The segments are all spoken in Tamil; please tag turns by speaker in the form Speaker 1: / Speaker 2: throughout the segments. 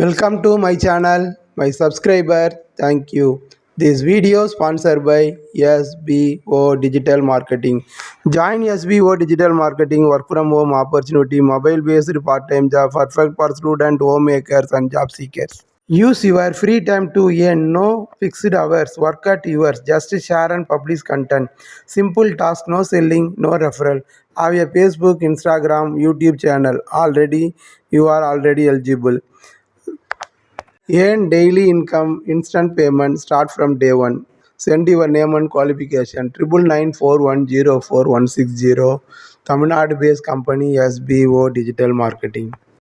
Speaker 1: Welcome to my channel, my subscriber. Thank you. This video sponsored by SBO Digital Marketing. Join SBO Digital Marketing work from home opportunity, mobile based part time job, perfect for student, homemakers, and job seekers. Use your free time to earn no fixed hours. Work at yours. Just share and publish content. Simple task, no selling, no referral. Have a Facebook, Instagram, YouTube channel. Already, you are already eligible. Earn daily income, instant payment, start from day one. Send your name and qualification. Triple nine four one zero four one six zero. Tamil Nadu based company SBO Digital Marketing.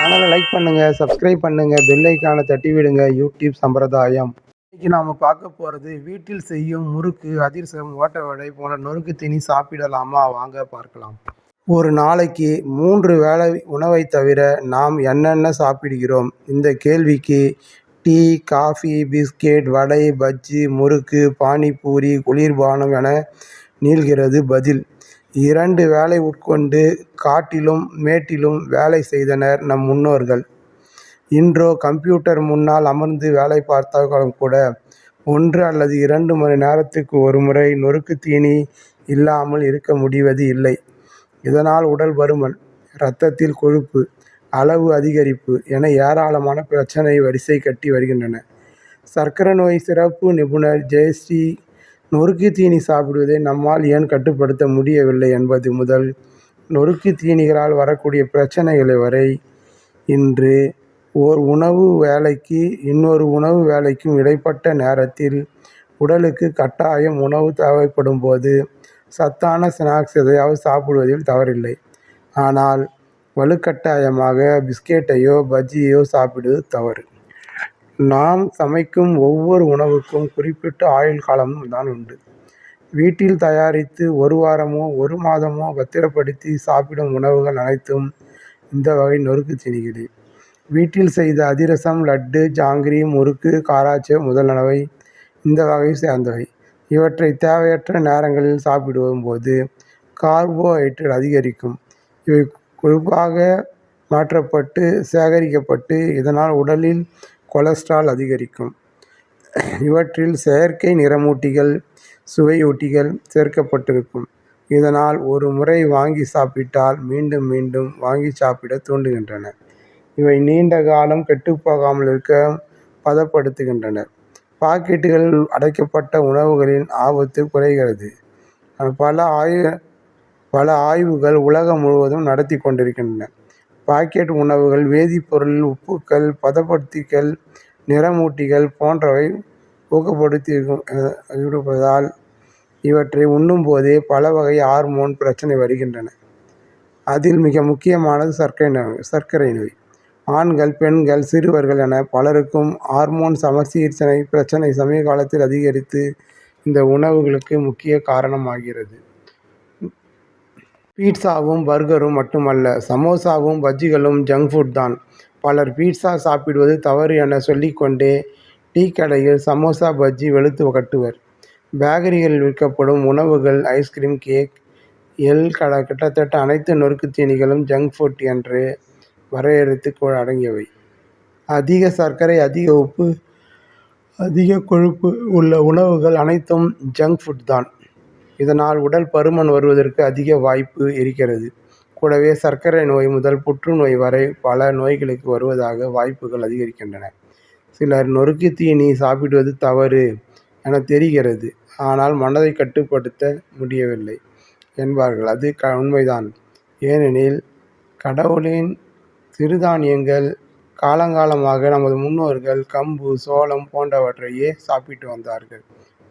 Speaker 1: சேனலை லைக் பண்ணுங்க சப்ஸ்கிரைப் பண்ணுங்க பெல் ஐக்கானை தட்டி விடுங்க. யூடியூப் சம்பிரதாயம். இன்னைக்கு நாம பார்க்க போறது வீட்டில் செய்யும் முறுக்கு அதிரசம் ஓட்ட வடை போன்ற நொறுக்கு தீனி சாப்பிடலாமா? வாங்க பார்க்கலாம். ஒரு நாளைக்கு மூன்று வேளை உணவை தவிர நாம் என்னென்ன சாப்பிடுகிறோம்? இந்த கேள்விக்கு tea coffee biscuit vada bajji murukku panipuri குளிர்பானம் என நீள்கிறது பதில். இரண்டு வேளை உட்கொண்டு காட்டிலும் மேட்டிலும் வேலை செய்தனர் நம் முன்னோர்கள். இன்றோ கம்ப்யூட்டர் முன்னால் அமர்ந்து வேலை பார்த்தாலும் கூட ஒன்று அல்லது இரண்டு மணி நேரத்துக்கு ஒரு முறை நொறுக்கு தீனி இல்லாமல் இருக்க முடிவது இல்லை. இதனால் உடல் பருமன் இரத்தத்தில் கொழுப்பு அளவு அதிகரிப்பு என ஏராளமான பிரச்சனை வரிசை கட்டி வருகின்றன. சர்க்கரை நோய் சிறப்பு நிபுணர் ஜெயஸ்ரீ நொறுக்கு தீனி சாப்பிடுவதை நம்மால் ஏன் கட்டுப்படுத்த முடியவில்லை என்பது முதல். நொறுக்கு தீனிகளால் வரக்கூடிய பிரச்சனைகளை வரை இன்று ஓர் உணவு வேலைக்கு இன்னொரு உணவு வேலைக்கும் இடைப்பட்ட நேரத்தில் உடலுக்கு கட்டாயம் உணவு தேவைப்படும் போது சத்தான ஸ்நாக்ஸ் எதையாவது சாப்பிடுவதில் தவறில்லை. ஆனால் வலுக்கட்டாயமாக பிஸ்கெட்டையோ பஜ்ஜியோ சாப்பிடுவது தவறு. நாம் சமைக்கும் ஒவ்வொரு உணவுக்கும் குறிப்பிட்ட ஆயுள் காலம் தான் உண்டு. வீட்டில் தயாரித்து ஒரு வாரமோ ஒரு மாதமோ பத்திரப்படுத்தி சாப்பிடும் உணவுகள் அனைத்தும் இந்த வகை நொறுக்கு தீனிகளே வீட்டில் செய்த அதிரசம் லட்டு ஜாங்கிரி முறுக்கு காராச்சே முதலானவை இந்த வகை சேர்ந்தவை. இவற்றை தேவையற்ற நேரங்களில் சாப்பிடுவோம் போது கார்போஹைட்ரேட் அதிகரிக்கும். இவை கொழுப்பாக மாற்றப்பட்டு சேகரிக்கப்பட்டு இதனால் உடலில் கொலஸ்ட்ரால் அதிகரிக்கும். இவற்றில் செயற்கை நிறமூட்டிகள் சுவையூட்டிகள் சேர்க்கப்பட்டிருக்கும். இதனால் ஒரு முறை வாங்கி சாப்பிட்டால் மீண்டும் மீண்டும் வாங்கி சாப்பிட தூண்டுகின்றன. இவை நீண்ட காலம் கெட்டுப்போகாமல் இருக்க பதப்படுத்துகின்றன. பாக்கெட்டுகளில் அடைக்கப்பட்ட உணவுகளின் ஆபத்து குறைகிறது. பல ஆய்வு பல ஆய்வுகள் உலகம் முழுவதும் நடத்தி கொண்டிருக்கின்றன. பாக்கெட் உணவுகள் வேதிப்பொருள் உப்புக்கள் பதப்படுத்திகள் நிறமூட்டிகள் போன்றவை ஊக்கப்படுத்தி இருப்பதால் இவற்றை உண்ணும்போதே பல வகை ஹார்மோன் பிரச்சனை வருகின்றன. அதில் மிக முக்கியமானது சர்க்கரை நோய் சர்க்கரை நோய். ஆண்கள் பெண்கள் சிறுவர்கள் என பலருக்கும் ஹார்மோன் சமசீர்ச்சனை பிரச்சனை சமீப காலத்தில் அதிகரித்து இந்த உணவுகளுக்கு முக்கிய காரணமாகிறது. பீட்சாவும் பர்கரும் மட்டுமல்ல சமோசாவும் பஜ்ஜிகளும் ஜங்க் ஃபுட் தான். பலர் பீட்சா சாப்பிடுவது தவறு என சொல்லிக்கொண்டே டீ கடையில் சமோசா பஜ்ஜி வெளுத்து கட்டுவர் பேக்கரிகளில் விற்கப்படும் உணவுகள் ஐஸ்கிரீம் கேக் எல் கடை கிட்டத்தட்ட அனைத்து நொறுக்கு தீனிகளும் ஜங்க் ஃபுட் என்று வரையறுத்து அடங்கியவை. அதிக சர்க்கரை அதிக உப்பு அதிக கொழுப்பு உள்ள உணவுகள் அனைத்தும் ஜங்க் ஃபுட் தான். இதனால் உடல் பருமன் வருவதற்கு அதிக வாய்ப்பு இருக்கிறது. கூடவே சர்க்கரை நோய் முதல் புற்றுநோய் வரை பல நோய்களுக்கு வருவதாக வாய்ப்புகள் அதிகரிக்கின்றன. சிலர் நொறுக்கு தீனி சாப்பிடுவது தவறு என தெரிகிறது. ஆனால் மனதை கட்டுப்படுத்த முடியவில்லை என்பார்கள். அது க உண்மைதான். ஏனெனில் கடவுளின் சிறுதானியங்கள் காலங்காலமாக நமது முன்னோர்கள் கம்பு சோளம் போன்றவற்றையே சாப்பிட்டு வந்தார்கள்.